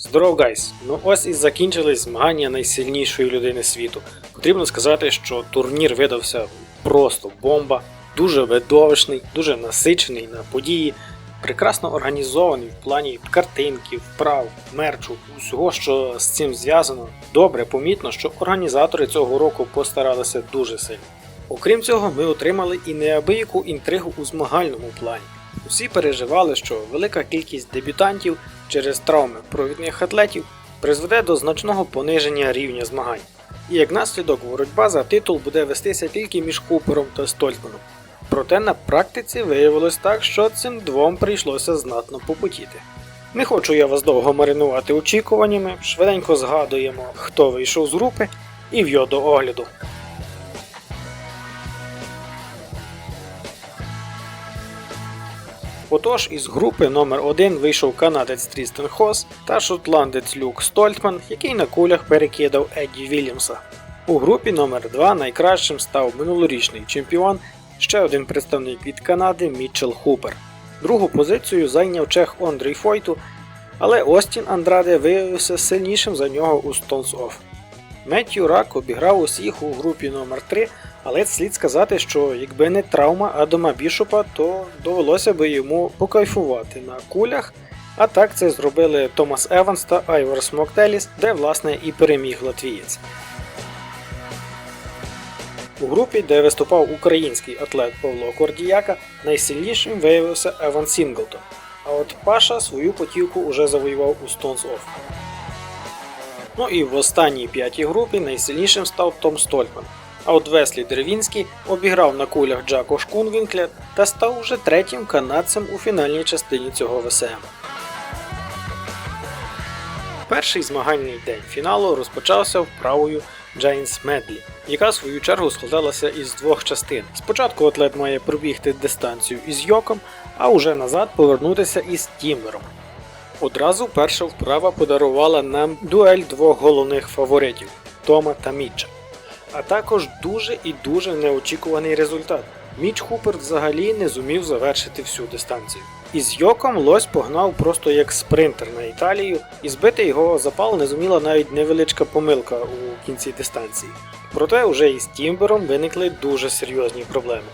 Здоров, гайс! Ну ось і закінчились змагання найсильнішої людини світу. Потрібно сказати, що турнір видався просто бомба, дуже видовищний, дуже насичений на події, прекрасно організований в плані картинків, вправ, мерчу, усього, що з цим зв'язано. Добре, помітно, що організатори цього року постаралися дуже сильно. Окрім цього, ми отримали і неабияку інтригу у змагальному плані. Усі переживали, що велика кількість дебютантів через травми провідних атлетів призведе до значного пониження рівня змагань. І як наслідок боротьба за титул буде вестися тільки між Купером та Стольтманом. Проте на практиці виявилось так, що цим двом прийшлося знатно попотіти. Не хочу я вас довго маринувати очікуваннями, швиденько згадуємо, хто вийшов з групи і в'йо до огляду. Отож, із групи номер 1 вийшов канадець Трістен Хос та шотландець Люк Стольтман, який на кулях перекидав Едді Вільямса. У групі номер 2 найкращим став минулорічний чемпіон, ще один представник від Канади Мітчел Хупер. Другу позицію зайняв чех Ондрій Фойту, але Остін Андраде виявився сильнішим за нього у Stones Off. Меттью Рак обіграв усіх у групі номер 3 але слід сказати, що якби не травма Адама Бішопа, то довелося би йому покайфувати на кулях. А так це зробили Томас Еванс та Айвор Смоктеліс, де власне і переміг латвієць. У групі, де виступав український атлет Павло Кордіяка, найсильнішим виявився Еван Сінглтон. А от Паша свою потівку уже завоював у Stones Off. Ну і в останній п'ятій групі найсильнішим став Том Стольман. А от Веслі Дервінський обіграв на кулях Джако Шкунвінкля та став уже третім канадцем у фінальній частині цього ВСМ. Перший змагальний день фіналу розпочався вправою Giants Медлі, яка в свою чергу складалася із двох частин. Спочатку атлет має пробігти дистанцію із йоком, а уже назад повернутися із тімбером. Одразу перша вправа подарувала нам дуель двох головних фаворитів Тома та Мітча а також дуже і дуже неочікуваний результат. Міч Хупер взагалі не зумів завершити всю дистанцію. Із Йоком Лось погнав просто як спринтер на Італію, і збити його запал не зуміла навіть невеличка помилка у кінці дистанції. Проте вже із Тімбером виникли дуже серйозні проблеми.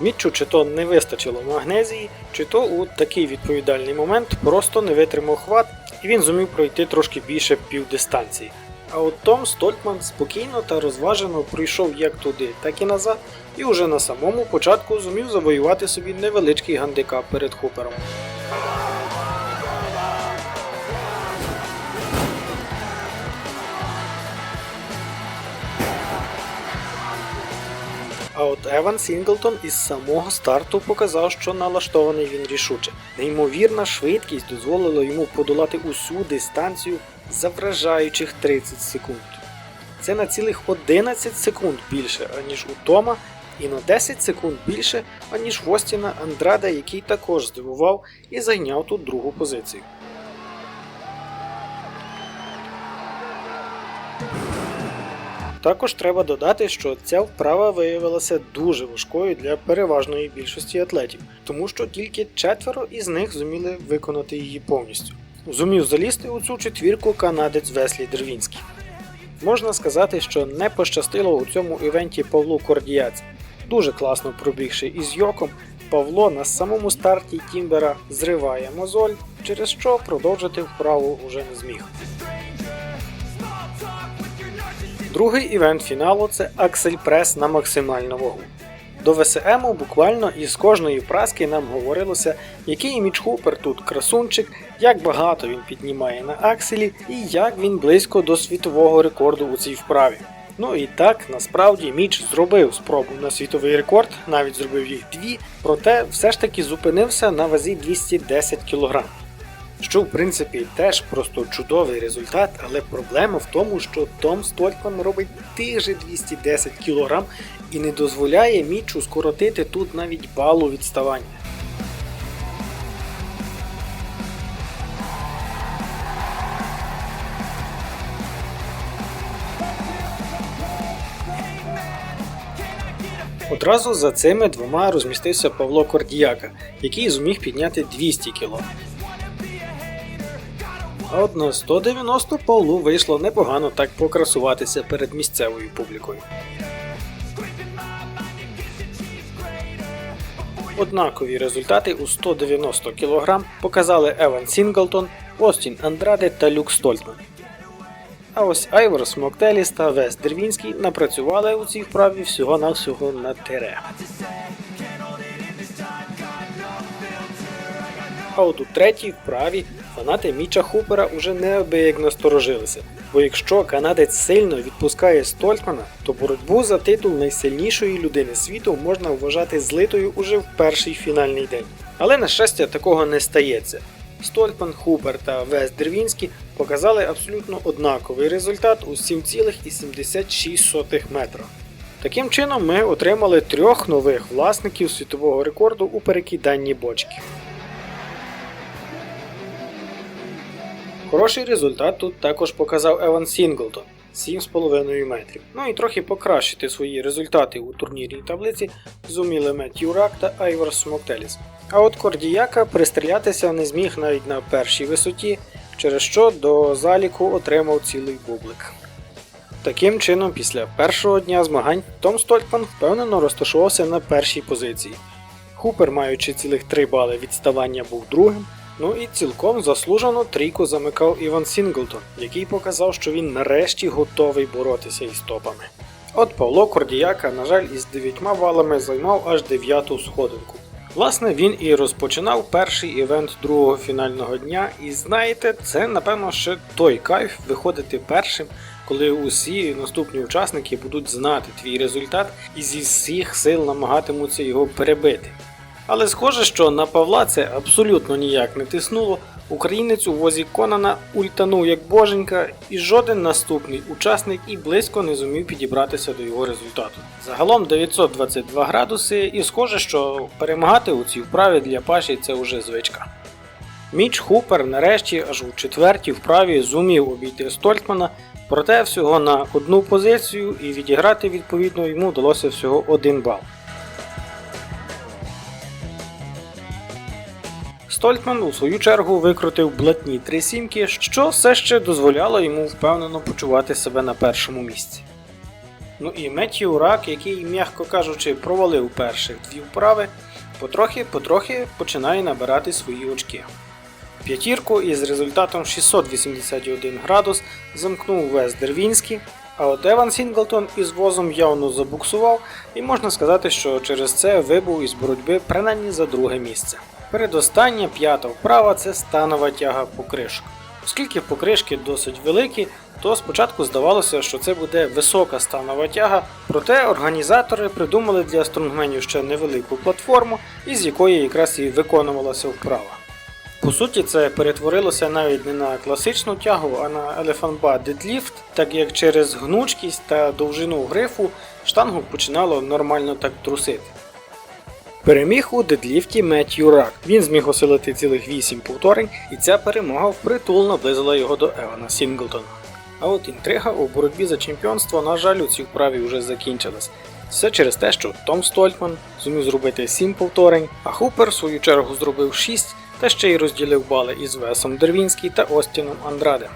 Мітчу чи то не вистачило магнезії, чи то у такий відповідальний момент просто не витримав хват, і він зумів пройти трошки більше півдистанції. А от Том Стольтман спокійно та розважено пройшов як туди, так і назад, і уже на самому початку зумів завоювати собі невеличкий гандикап перед Хупером. А от Еван Сінглтон із самого старту показав, що налаштований він рішуче. Неймовірна швидкість дозволила йому подолати усю дистанцію за вражаючих 30 секунд. Це на цілих 11 секунд більше, аніж у Тома, і на 10 секунд більше, аніж в Остіна Андрада, який також здивував і зайняв тут другу позицію. Також треба додати, що ця вправа виявилася дуже важкою для переважної більшості атлетів, тому що тільки четверо із них зуміли виконати її повністю. Зумів залізти у цю четвірку канадець Веслі Дервінський. Можна сказати, що не пощастило у цьому івенті Павлу Кордіяці. Дуже класно пробігши із Йоком, Павло на самому старті Тімбера зриває мозоль, через що продовжити вправу уже не зміг. Другий івент фіналу це Аксель Прес на максимальну вагу. До ВСМу буквально із кожної праски нам говорилося, який Міч Хупер тут красунчик, як багато він піднімає на акселі і як він близько до світового рекорду у цій вправі. Ну і так, насправді Міч зробив спробу на світовий рекорд, навіть зробив їх дві, проте все ж таки зупинився на вазі 210 кг. Що в принципі теж просто чудовий результат, але проблема в тому, що Том Стольтман робить тих же 210 кг і не дозволяє Мічу скоротити тут навіть балу відставання. Одразу за цими двома розмістився Павло Кордіяка, який зуміг підняти 200 кг. На 190 Павлу вийшло непогано так покрасуватися перед місцевою публікою. Однакові результати у 190 кг показали Еван Сінглтон, Остін Андраде та Люк Стольтман. А ось Айвор Смоктеліс та Вес Дервінський напрацювали у цій вправі всього-навсього на тире. А от у третій вправі фанати Міча Хупера уже неабияк насторожилися. Бо якщо канадець сильно відпускає Стольтмана, то боротьбу за титул найсильнішої людини світу можна вважати злитою уже в перший фінальний день. Але на щастя такого не стається. Стольтман, Хупер та Вес Дервінський показали абсолютно однаковий результат у 7,76 метра. Таким чином, ми отримали трьох нових власників світового рекорду у перекиданні бочки. Хороший результат тут також показав Еван Сінглтон 7,5 метрів. Ну і трохи покращити свої результати у турнірній таблиці зуміли Меттью Рак та Айвор Смоктеліс. А от Кордіяка пристрілятися не зміг навіть на першій висоті, через що до заліку отримав цілий бублик. Таким чином, після першого дня змагань Том Стольтман впевнено розташувався на першій позиції. Хупер, маючи цілих 3 бали відставання, був другим. Ну і цілком заслужено трійку замикав Іван Сінглтон, який показав, що він нарешті готовий боротися із топами. От Павло Кордіяка, на жаль, із 9 балами займав аж дев'яту сходинку. Власне, він і розпочинав перший івент другого фінального дня, і знаєте, це напевно ще той кайф виходити першим, коли усі наступні учасники будуть знати твій результат і зі всіх сил намагатимуться його перебити. Але схоже, що на Павла це абсолютно ніяк не тиснуло. Українець у возі Конана ультанув як боженька, і жоден наступний учасник і близько не зумів підібратися до його результату. Загалом 922 градуси, і схоже, що перемагати у цій вправі для Паші це вже звичка. Міч Хупер нарешті аж у четвертій вправі зумів обійти Стольтмана, проте всього на одну позицію і відіграти відповідно йому вдалося всього один бал. Стольтман у свою чергу викрутив блатні три сімки, що все ще дозволяло йому впевнено почувати себе на першому місці. Ну і Меттью Рак, який, м'яко кажучи, провалив перших дві вправи, потрохи-потрохи починає набирати свої очки. П'ятірку із результатом 681 градус замкнув Вес Дервінський, а от Еван Сінглтон із возом явно забуксував, і можна сказати, що через це вибув із боротьби принаймні за друге місце. Передостання п'ята вправа це станова тяга покришок. Оскільки покришки досить великі, то спочатку здавалося, що це буде висока станова тяга, проте організатори придумали для стронгменів ще невелику платформу, із якої якраз і виконувалася вправа. По суті, це перетворилося навіть не на класичну тягу, а на Elephant Bar Deadlift, так як через гнучкість та довжину грифу штангу починало нормально так трусити. Переміг у дедліфті Меттью Рак. Він зміг осилити цілих 8 повторень, і ця перемога впритул наблизила його до Евана Сінглтона. А от інтрига у боротьбі за чемпіонство, на жаль, у цій вправі вже закінчилась. Все через те, що Том Стольтман зумів зробити 7 повторень, а Хупер в свою чергу зробив 6 та ще й розділив бали із Весом Дервінський та Остіном Андраде.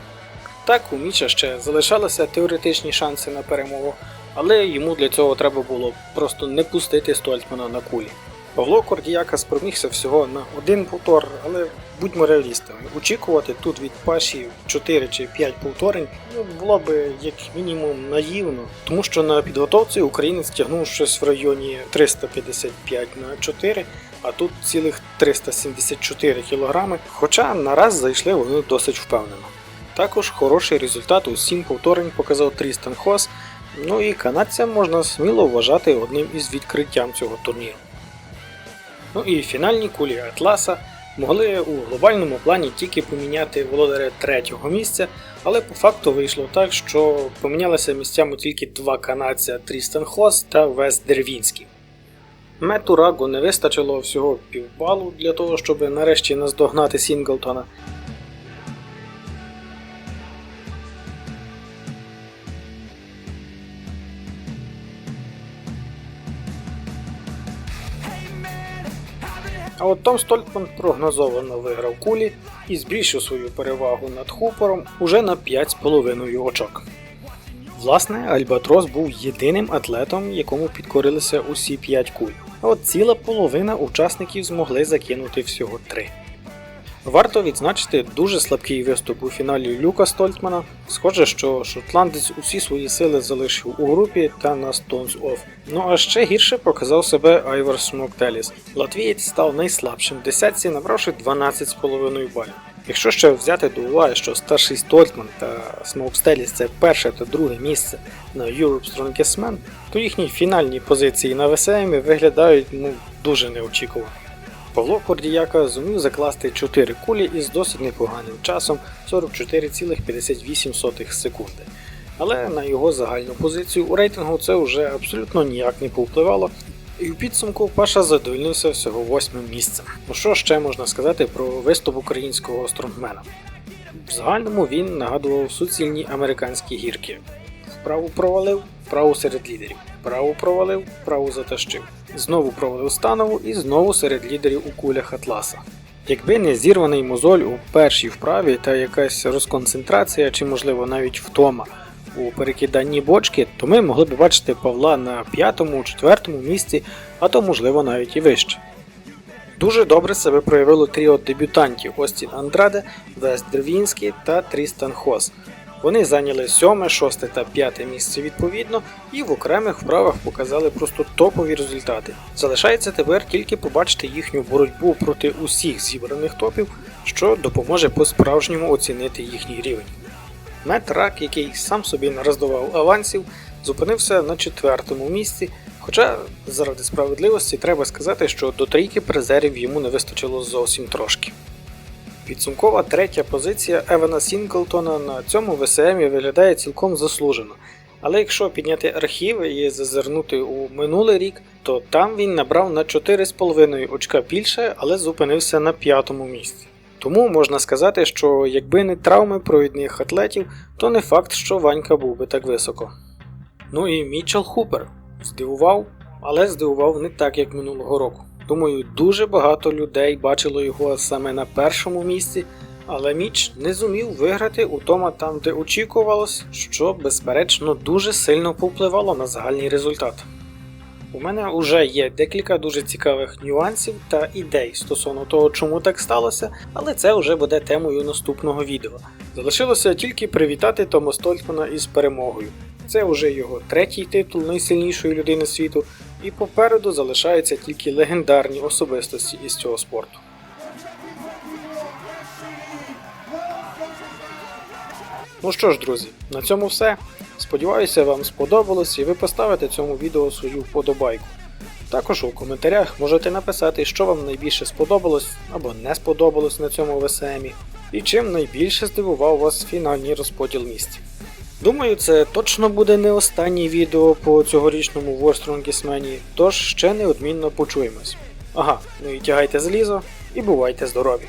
Так, у Міча ще залишалися теоретичні шанси на перемогу, але йому для цього треба було просто не пустити Стольтмана на кулі. Павло Кордіяка спромігся всього на один повтор, але будьмо реалістами. Очікувати тут від Паші 4 чи 5 повторень ну, було б як мінімум наївно, тому що на підготовці українець тягнув щось в районі 355 на 4, а тут цілих 374 кг, хоча нараз зайшли вони досить впевнено. Також хороший результат у 7 повторень показав Трістан Хос, ну і канадця можна сміло вважати одним із відкриттям цього турніру. Ну і фінальні кулі Атласа могли у глобальному плані тільки поміняти володаря третього місця, але по факту вийшло так, що помінялися місцями тільки два канадця Трістен Хос та Вес Дервінський. Мету Рагу не вистачило всього півбалу для того, щоб нарешті наздогнати Сінглтона. А от Том Стольтман прогнозовано виграв кулі і збільшив свою перевагу над хупором уже на 5,5 очок. Власне, Альбатрос був єдиним атлетом, якому підкорилися усі 5 куль. А от ціла половина учасників змогли закинути всього 3. Варто відзначити дуже слабкий виступ у фіналі Люка Стольтмана. Схоже, що шотландець усі свої сили залишив у групі та на Stones Off. Ну а ще гірше показав себе Айвор Смоктеліс. Латвієць став найслабшим в десятці, набравши 12,5 балів. Якщо ще взяти до уваги, що старший Стольтман та Смоукстеліс це перше та друге місце на Europe Strongest Man, то їхні фінальні позиції на ВСМ виглядають ну, дуже неочікувано. Павло Кордіяка зумів закласти 4 кулі із досить непоганим часом 44,58 секунди. Але на його загальну позицію у рейтингу це вже абсолютно ніяк не повпливало, і в підсумку Паша задовольнився всього восьмим місцем. Ну що ще можна сказати про виступ українського стронгмена? В загальному він нагадував суцільні американські гірки. Вправу провалив, вправу серед лідерів. Вправу провалив, вправу затащив. Знову провалив станову і знову серед лідерів у кулях Атласа. Якби не зірваний мозоль у першій вправі та якась розконцентрація чи, можливо, навіть втома у перекиданні бочки, то ми могли б бачити Павла на п'ятому, четвертому місці, а то можливо навіть і вище. Дуже добре себе проявило тріо дебютантів Остін Андраде, Вест Дервінський та Трістан Хос. Вони зайняли сьоме, шосте та п'яте місце відповідно і в окремих вправах показали просто топові результати. Залишається тепер тільки побачити їхню боротьбу проти усіх зібраних топів, що допоможе по-справжньому оцінити їхній рівень. Мет Рак, який сам собі не роздавав авансів, зупинився на четвертому місці. Хоча заради справедливості треба сказати, що до трійки призерів йому не вистачило зовсім трошки. Підсумкова третя позиція Евана Сінклтона на цьому ВСМі виглядає цілком заслужено. Але якщо підняти архіви і зазирнути у минулий рік, то там він набрав на 4,5 очка більше, але зупинився на п'ятому місці. Тому можна сказати, що якби не травми провідних атлетів, то не факт, що Ванька був би так високо. Ну і Мічел Хупер здивував, але здивував не так, як минулого року. Думаю, дуже багато людей бачило його саме на першому місці, але Міч не зумів виграти у тому там, де очікувалось, що, безперечно, дуже сильно повпливало на загальний результат. У мене вже є декілька дуже цікавих нюансів та ідей стосовно того, чому так сталося, але це вже буде темою наступного відео. Залишилося тільки привітати Тома Стольтмана із перемогою. Це вже його третій титул найсильнішої людини світу, і попереду залишаються тільки легендарні особистості із цього спорту. Ну що ж, друзі, на цьому все. Сподіваюся, вам сподобалось і ви поставите цьому відео свою вподобайку. Також у коментарях можете написати, що вам найбільше сподобалось або не сподобалось на цьому ВСМі, і чим найбільше здивував вас фінальний розподіл місць. Думаю, це точно буде не останнє відео по цьогорічному Ворстронгісмені, тож ще неодмінно почуємось. Ага, ну і тягайте залізо і бувайте здорові!